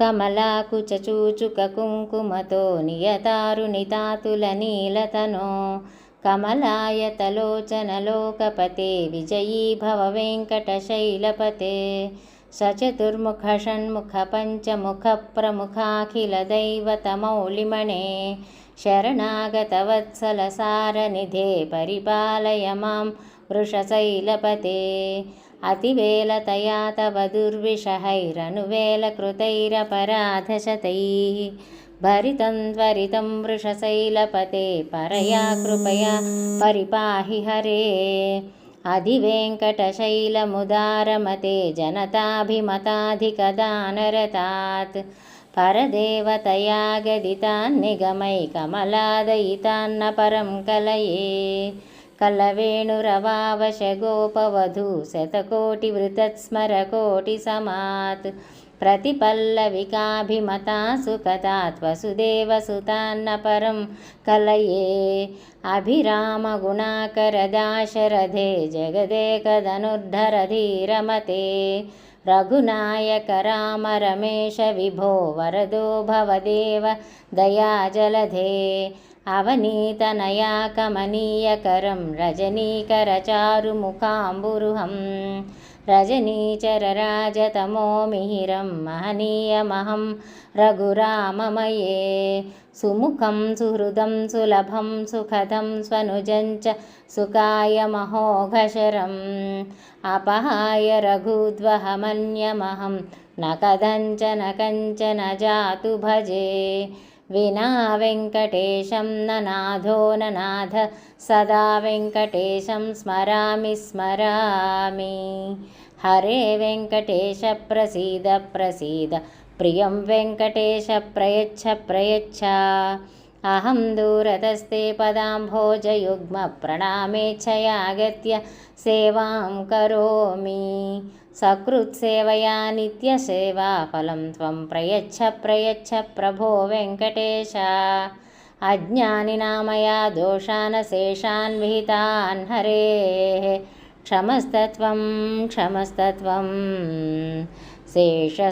कमलाकुचूचुकककुङ्कुमतो नियतारुनितातुलनीलतनो कमलायतलोचनलोकपते विजयी भव वेङ्कटशैलपते स चतुर्मुखषण्मुखपञ्चमुखप्रमुखाखिलदैवतमौलिमणे शरणागतवत्सलसारनिधे परिपालय मां వృషశైలపతే అతివేలతయా తవ దుర్విషహైరనువేలకృతైరపరాధశతైः భరితం త్వరితం వృషశైలపతే పరయా కృపయా పరిపాహి హరే. అధివేంకటశైలముదారమతే జనతాభిమతాధికదానరతాత్. పరదేవతయా గదితాన్నిగమై కమలాదయితాన్న పరం కలయే कलवेणुरवावशगोपवधू शतकोटिवृतत्स्मरकोटिसमात् प्रतिपल्लविकाभिमता सुखतात् वसुदेवसुतान्न परं कलये अभिरामगुणाकरदाशरथे जगदेकधनुर्धरधीरमते रघुनायक राम रमेश विभो वरदो भवदेव दयाजलधे अवनीतनया कमनीयकरं रजनीकरचारुमुखाम्बुरुहं रजनीचरराजतमो मिहिरं महनीयमहं रघुराममये सुमुखं सुहृदं सुलभं सुखदं स्वनुजं च सुखाय महोघशरम् अपहाय रघुद्वहमन्यमहं न कथञ्चन कञ्चन जातु भजे विना वेङ्कटेशं न नाथो न नाथ सदा वेङ्कटेशं स्मरामि स्मरामि हरे वेङ्कटेश प्रसीद प्रसीद प्रियं वेङ्कटेश प्रयच्छ प्रयच्छ अहं दूरतस्ते पदाम्भोजयुग्मप्रणामेच्छयागत्य सेवां करोमि सकृत्सेवया नित्यसेवाफलं त्वं प्रयच्छ प्रयच्छ प्रभो वेङ्कटेश अज्ञानिनामया दोषान् शेषान् विहितान् हरेः क्षमस्तत्वं क्षमस्तत्वं शेषशैलशिखामणे